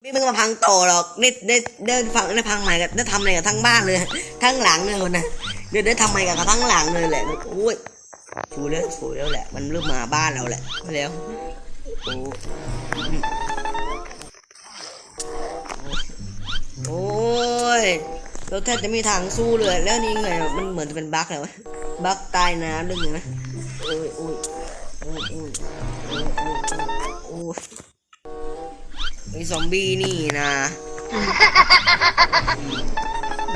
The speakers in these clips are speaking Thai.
ไม่มึงมาพังต่อหรอกได้ได้ได้ฟังได้พังใหม่กับได้ทำอะไรกับทั้งบ้านเลย ทั้งหลังเลยคนนะเดี๋ยวได้ทำใหม่กับทั้งหลังเลยแหละโอ้ยฟูแล้วฟูแล้วแหละ มันเริ่มมาบ้านเราแหละแล้วโอ้โอ้ยเราแทบจะไม่มีทางสู้เลย แล้วนี่ไงมันเหมือนจะเป็นบั๊กเลยวะบั๊กใต้น้ำดึงนะโอ้ยโอ้ยโอ้ยโอ้ยโอ้ยโอ้ย โอ้ยไอ้ซอมบี้นี่นะ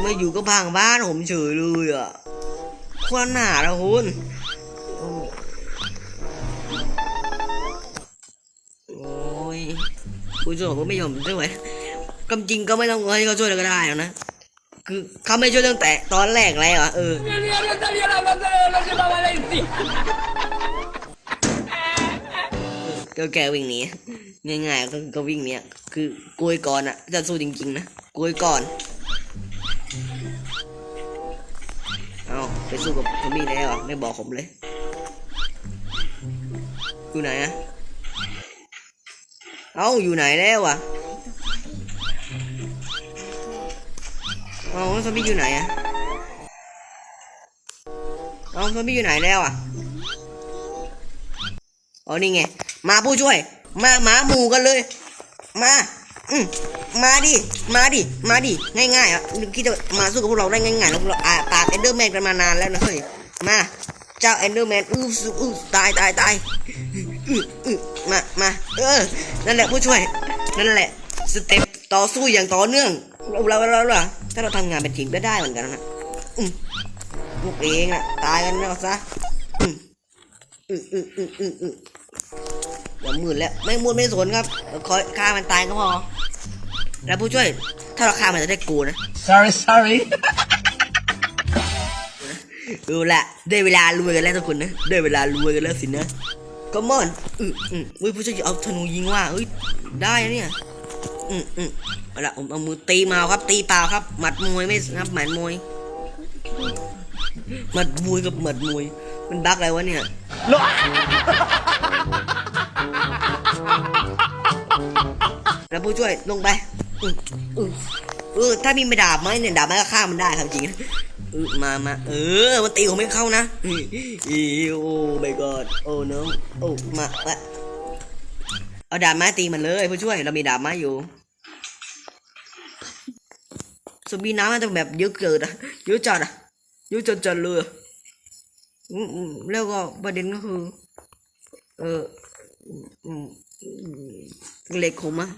มาอยู่ก็พังบ้านผมเฉยเลยอะควรหนาละคุณโอ้ยคุณช่วยผมก็ไม่ยอมช่วยกำจริงก็ไม่ต้องให้เขาช่วยก็ได้แล้วนะ คือเขาไม่ช่วยตั้งแต่ตอนแรกแล้วอะเออก็แกวิ่งหนี ง่ายๆก็ก็วิ่งเนี้ยคือโกยก่อนอะจะสู้จริงๆนะโกยก่อนเอาไปสู้กับซอมบี้แล้วเหรอไม่บอกผมเลยอยู่ไหนอะเอาอยู่ไหนแล้วอะเอาซอมบี้อยู่ไหนอะเอาซอมบี้อยู่ไหนแล้วอะอ๋อนี่ไงมาผู้ช่วย มาหมาหมู่กันเลย มาอืมมาดิ มาดิ มาดิ ง่ายๆอะคิดจะมาสู้กับพวกเราได้ง่ายๆแล้วเราอ่าปราบเอนเดอร์แมนกันมานานแล้วนะเฮ้ย มา เจ้าเอนเดอร์แมนอื้ออื้อตายตายตายอื้ออื้อมามาเออ นั่นแหละผู้ช่วย นั่นแหละ สเต็ปต่อสู้อย่างต่อเนื่อง เราเราเราเราถ้าเราทำงานเป็นทีมก็ได้เหมือนกันนะอืมพวกเองน่ะ ตายกันแล้วซะอืมอืออืออืออือ อืออย่ามืดแล้วไม่มืดไม่สนครับคอยฆ่ามันตายก็พอ แล้วผู้ช่วย ถ้าเราฆ่ามันจะได้กูนะ Sorry, sorry. ดูแหละได้เวลารวยกันแล้วทุกคนนะได้เวลารวยกันแล้วสินะก็มอนอืมอืมอุ้ยผู้ช่วยเอาธนูยิงว่าเอ้ยได้นะเนี่ยอืมอืมเอาละผมเอามือตีมาครับ ตีเปล่าครับ หมัดมวยไม่ครับหมัดมวยหมัดมวยกับหมัดมวย มันบั๊กอะไรวะเนี่ย แล้วผู้ช่วยลงไปอืออือเออถ้ามีไม่ดาบไหมเนี่ยดาบไม้ก็ฆ่ามันได้ครับจริงเออมามาเออมันตีผมไม่เข้านะอีอีโอ้ my god โอ้น้องโอ้มาละเอาดาบไม้ตีมันเลยผู้ช่วย เรามีดาบไม้อยู่สบีน้ำมันจะแบบเยอะเกินอะเยอะจัดอะเยอะจัดจัดเลยอะอืมอืมแล้วก็ประเด็นก็คือ เอออืมอืม เหล็กผมอะ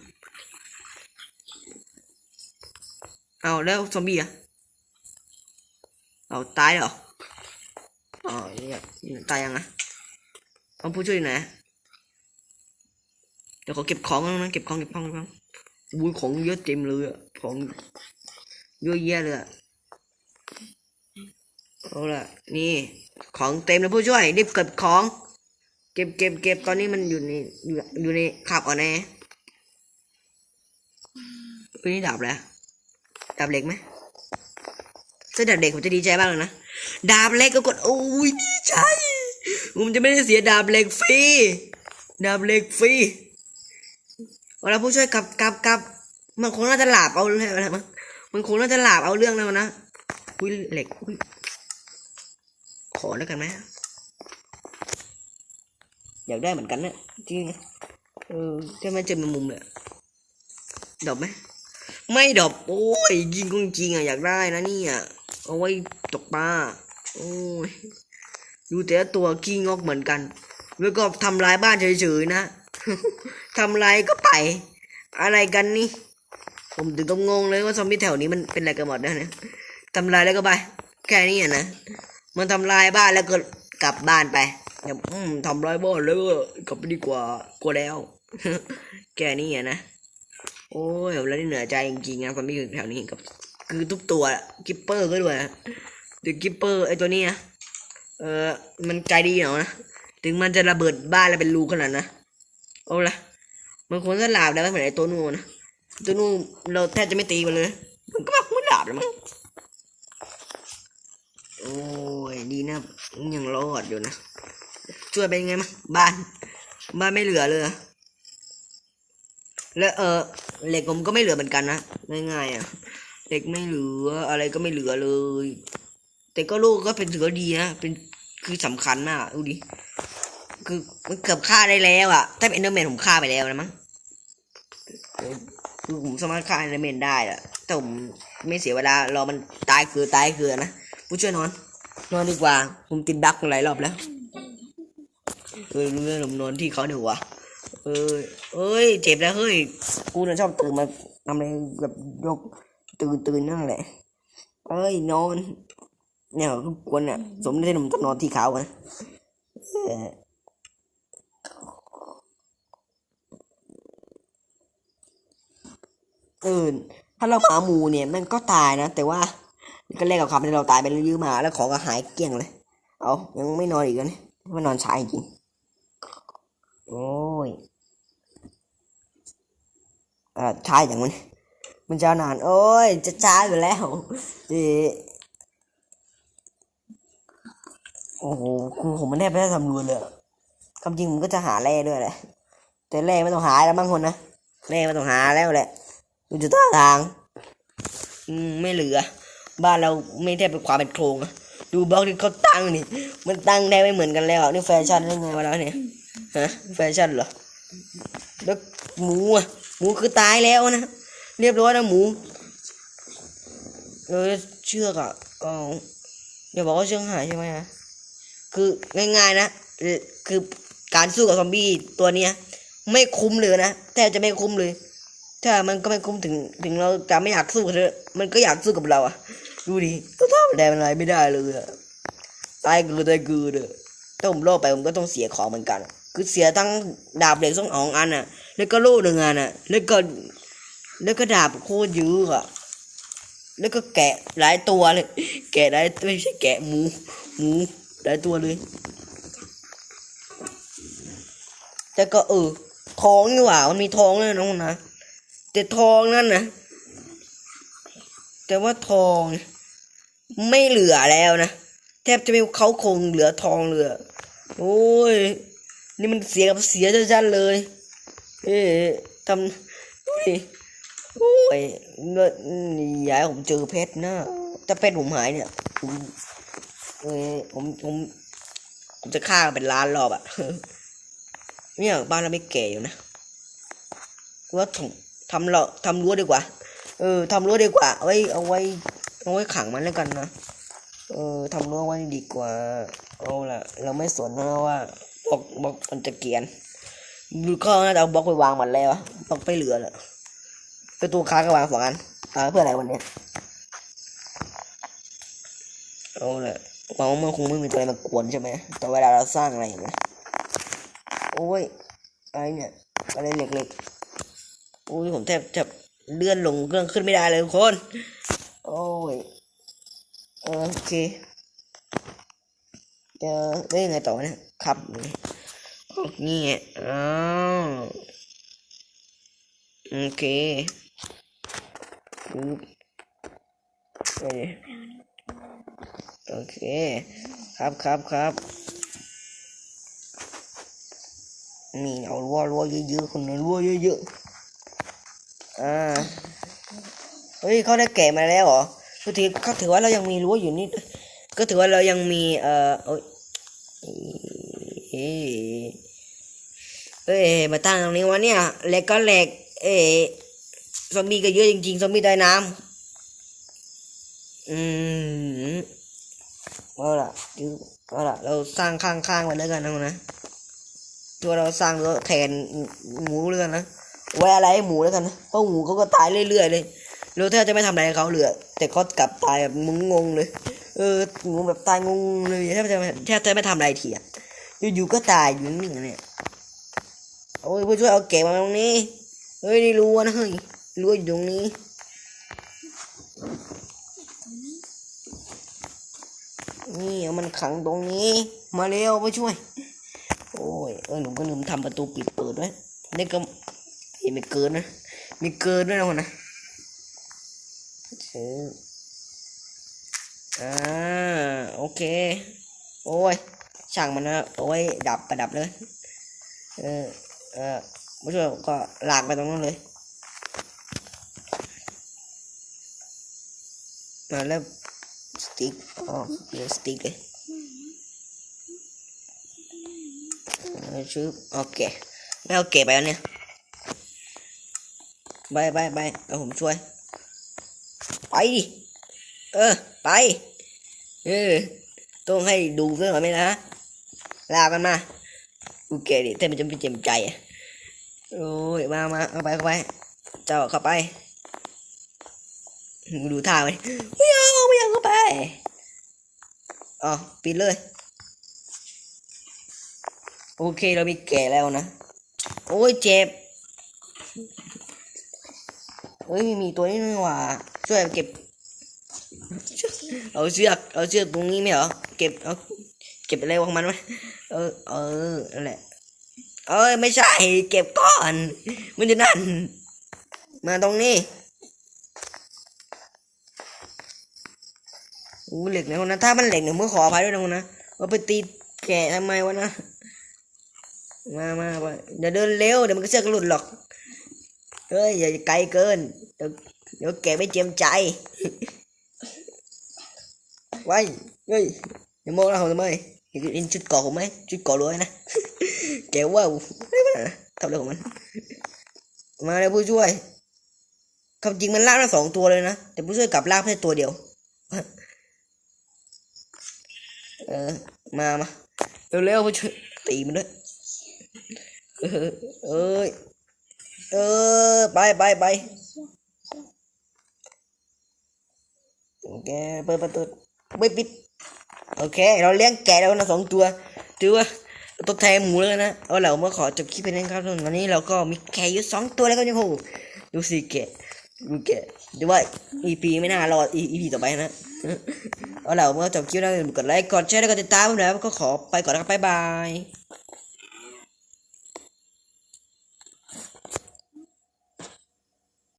เอาแล้วซอมบี้อะเอาตายเหรออ๋อเนี่ยตายยังไงเอาผู้ช่วยอยู่ไหนเดี๋ยวขอเก็บของแล้วนะเก็บของเก็บของเก็บของอุ้ยของเยอะเต็มเลยอะของเยอะแยะเลยอะเอาละนี่ของเต็มเลยผู้ช่วยรีบเก็บของ เก็บเก็บเก็บตอนนี้มันอยู่ในอยู่อยู่ในขับอ่อนแอเฮ้ยนี่ดาบแล้วดาบเหล็กไหมถ้าดาบเหล็กผมจะดีใจมากเลยนะดาบเหล็กก็กดโอ้ยดีใจผมจะไม่ได้เสียดาบเหล็กฟรีดาบเหล็กฟรีเอาละผู้ช่วยกลับกลับกลับมันคงน่าจะหลาบเอาเรื่องอะไรมั้งมันคงน่าจะหลาบเอาเรื่องแล้วนะอุ้ยเหล็กอุ้ยขอแล้วกันไหม อยากได้เหมือนกันเนี่ยจริงเออจะมเจอแมงมุมเนี่ยดอกไหมไม่ดอกโอ้ยยิงก็จริงอะอยากได้นะเนี่ยเอาไว้ตกปลาโอ้ยดูแต่ตัวขี้งอกเหมือนกัน แล้วก็ทำลายบ้านเฉยๆนะทำลายก็ไป อะไรกันนี่ ผมถึงต้องงงเลยว่าซอมบี้แถวนี้มันเป็นอะไรกันหมดนะเนี่ยทำลายแล้วก็ไป แค่นี้อะนะมันทำลายบ้านแล้วก็กลับบ้านไป อย่าทำลายบ้านแล้วก็กลับไปดีกว่ากลัวแล้วแค่นี้อะนะโอ้ยแล้วนี่เหนื่อยใจจริงๆนะคนที่อยู่แถวนี้กับ คือทุกตัวกิปเปอร์ก็ด้วยนะเดอะกิปเปอร์ไอตัวนี้นะเออมันใจดีเหรอนะถึงมันจะระเบิดบ้านแล้วเป็นรูขนาดนะเอาละมันควรจะหลาบแล้วไม่เหมือนไอตัวนู้นนะตัวนู้นเราแทบจะไม่ตีมันเลย มันก็ไม่หลาบแล้วมั้งโอ้ยดีนะยังรอดอยู่นะ ช่วยเป็นไงมั้งบ้าน บ้านไม่เหลือเลย และเออเหล็กผมก็ไม่เหลือเหมือนกันนะง่ายๆอะเหล็กไม่เหลืออะไรก็ไม่เหลือเลย แต่ก็ลูกก็เป็นถือว่าดีนะเป็นคือสำคัญมากดูดิคือมันเกือบฆ่าได้แล้วอะถ้าเป็นเอนเดอร์แมนผมฆ่าไปแล้วนะมั้งคือผมสามารถฆ่าเอนเดอร์แมนได้แหละแต่ผมไม่เสียเวลารอมันตายคือตายคือนะผู้ช่วยนอน นอนดีกว่า ผมติดดักหลายรอบแล้ว เออรู้เรื่องนอนที่เขาเดี๋ยววะเอ้ยเอ้ยเจ็บแล้วเฮ้ยกูน่ะชอบตื่นมาทำอะไรแบบยกตื่นตื่นนั่นแหละเอ้ยนอนเนี่ยทุกคนเนี่ยสมที่ผมต้องนอนที่เขาอะเออเออถ้าเราหมาหมูเนี่ยมันก็ตายนะ แต่ว่าก็แลกกับคำที่เราตายไปแล้วยื้อมาแล้วของก็หายเกลี้ยงเลย เอายังไม่นอนอีกแล้วเนี่ยไม่นอนช้าจริง โอ้ยอ่าช้าอย่างมัน มันจะนาน โอ้ย จะช้าอยู่แล้วเออโอ้โหคือผมมันแทบไม่ได้ทำรวนเลยความจริงผมก็จะหาแร่ด้วยแหละ แต่แร่ไม่ต้องหาแล้วมั้งคนนะ แร่ไม่ต้องหาแล้วแหละดูจะท่าทาง อืม ไม่เหลือ บ้านเราไม่แทบเป็นความเป็นโครงอะดูบล็อกที่เขาตั้งนี่ มันตั้งได้ไม่เหมือนกันแล้วนี่แฟชั่นได้ไงวะแล้วเนี่ย ฮะแฟชั่นเหรอแล้วหมูอะหมูคือตายแล้วนะเรียบร้อยนะหมูเออเชือกอะอ๋อย่าบอกว่าเชือกหายใช่ไหมฮะคือง่ายๆนะคือการสู้กับซอมบี้ตัวเนี้ยไม่คุ้มเลยนะแทบจะไม่คุ้มเลย ถ้ามันก็ไม่คุ้มถึงถึงเราจะไม่อยากสู้กับเธอมันก็อยากสู้กับเราอะดูดิก็ทำอะไรมันอะไรไม่ได้เลยอะตายคือตายคือเด้อถ้าผมโลภไปผมก็ต้องเสียของเหมือนกัน คือเสียทั้งดาบเหล็กสององอันอะ แล้วก็โล่หนึ่งอันอะ แล้วก็แล้วก็ดาบโคตรเยอะอะ แล้วก็แกะหลายตัวเลย แกะหลายไม่ใช่แกะหมู หมูหลายตัวเลยแต่ก็เออทองนี่หว่ามันมีทองเลยน้องนะแต่ทองนั่นนะแต่ว่าทองไม่เหลือแล้วนะแทบจะไม่เขาคงเหลือทองเหลือ โอ้ย นี่มันเสียกับเสียชัดๆเลย เอ๊ะทำดูดิโอ้ยเงินยายผมเจอเพชรนะ ถ้าเพชรผมหายเนี่ย ผมเอ้ยผมผม ผมจะฆ่าเป็นล้านรอบอะเนี่ยบ้านเราไม่แก่อยู่นะว่าทำทำเราทำรั้วดีกว่า เออทำรั้วดีกว่า เอาไว้ เอาไว้ เอาไว้ขังมันแล้วกันนะ เออทำรั้วไว้ดีกว่า เอาล่ะ เราไม่สนนะว่า บล็อกบล็อกมันจะเกียนดูข้อน่าจะเอาบล็อกไปวางหมดแล้วะบล็อกไม่เหลือแล้วประตูค้างก็วางสองอันอ่าเพื่ออะไรวันนี้เอาล่ะหวังว่ามันคงไม่มีตัวอะไรมากวนใช่ไหมแต่เวลาเราสร้างอะไรอย่างเงี้ยโอ้ยอะไรเนี่ยอะไรเล็กๆโอ้ยผมแทบจะเลื่อนลงเครื่องขึ้นไม่ได้เลยทุกคน โอ้ย โอเค จะได้ยังไงต่อเนี่ยครับนี่ไงอ้าวโอเคปึ๊บไปโอเค ครับครับครับนี่เอารั้วรั้วเยอะๆคนละรั้วเยอะๆอ่าเฮ้ยเขาได้แกะมาแล้วเหรอก็ถือก็ถือว่าเรายังมีรั้วอยู่นิด ก็ถือว่าเรายังมี เอ่อโอ้ยเอ้ยเอ้ยมาตั้งตรงนี้วะเนี่ยเหล็กก็เหล็กเอ้ซอมบี้ก็เยอะจริงๆซอมบี้ใต้น้ำอืมเอาละดูเอาละเราสร้างข้างๆไว้แล้วกันนะนะตัวเราสร้างรั้วแทนหมูแล้วกันนะไว้อะไรให้หมูแล้วกันนะเพราะหมูเขาก็ตายเรื่อยๆเลยเราแทบจะไม่ทำอะไรเขาเหลือ แต่เขากลับตายแบบงงๆเลย เอองูแบบตายงงเลยแทบจะแทบจะไม่ทำอะไรทีอะอยู่ๆก็ตายอยู่นิ่งๆเนี่ยโอ้ยผู้ช่วยเอาเก็บมาตรงนี้เฮ้ยนี่รู้นะเฮ้ยรู้อยู่ตรงนี้นี่เอามันขังตรงนี้ มาเร็วผู้ช่วย โอ้ยเออหนูก็ลืมทำประตูปิดเปิดไว้นี่ก็ไม่เกินนะมีเกินด้วยนะคนนะถือ อ่าโอเค โอ้ย ช่างมันนะเอาไว้ดับประดับเลย เออ เออผู้ช่วยก็ลากไปตรงนั้นเลยมาแล้วสติ๊กอ๋อเดี๋ยวสติ๊กเลยชื่อโอเคไม่เอาเก็บไปแล้วเนี่ยไปไปไปเอาผมช่วย ไปดิ เออ ไป เออ ต้องให้ดูซะหน่อยไหมนะลากกันมาโอเคดิแต่มันจะไม่เจ็มใจโอ้ยมามาเข้าไปเข้าไป เจ้าเข้าไปดูท่าไหมไม่เอาไม่เอาเข้าไปอ๋อปิดเลย โอเคเรามีแก่แล้วนะ โอ้ยเจ็บเฮ้ยมีตัวนี้นี่หว่าช่วยเก็บ เอาเชือกเอาเชือกตรงนี้ไหมเหรอเก็บเอาเก็บอะไรของมันไหมเออเออนั่นแหละเอ้ยไม่ใช่เก็บก่อนมันจะนั่น มาตรงนี้อู้เหล็กนะคนนะถ้ามันเหล็กเนี่ยมึงขออภัยด้วยนะคนนะว่าไปตีแกะทำไมวะนะมามาไปอย่าเดินเร็วเดี๋ยวมันก็เชือกหลุดหรอกเฮ้ยอย่าไกลเกินเดี๋ยวเดี๋ยวแกะไม่เจียมใจ ไว้เฮ้ยอย่ามองเราทำไมเห็นชุดเกาะผมไหมชุดเกาะรวยนะแกว่าวไม่เป็นไรนะทำอะไรของมัน มาเลยผู้ช่วยคำจริงมันลากมาสองตัวเลยนะ แต่ผู้ช่วยกลับลากแค่ตัวเดียว เออ มามาเร็วๆผู้ช่วยตีมันด้วย เออเอ้ยเออไปไปไปโอเคเปิดประตู ไม่ปิด โอเค เราเลี้ยงแกะแล้วนะสองตัวถือว่าตัวแทนหมูแล้วนะเอาเรามาขอจบคลิปไปนั้นครับทุกคนวันนี้เราก็มีแกะอยู่สองตัวแล้วก็ยังโหดูสิแกะดูแกะดูว่า EP ไม่น่ารอด EP ต่อไปนะเอาเราเมื่อจบคลิปแล้วกดไลค์กดแชร์แล้วก็ติดตามผมแล้วก็ขอไปก่อนนะครับบ๊ายบาย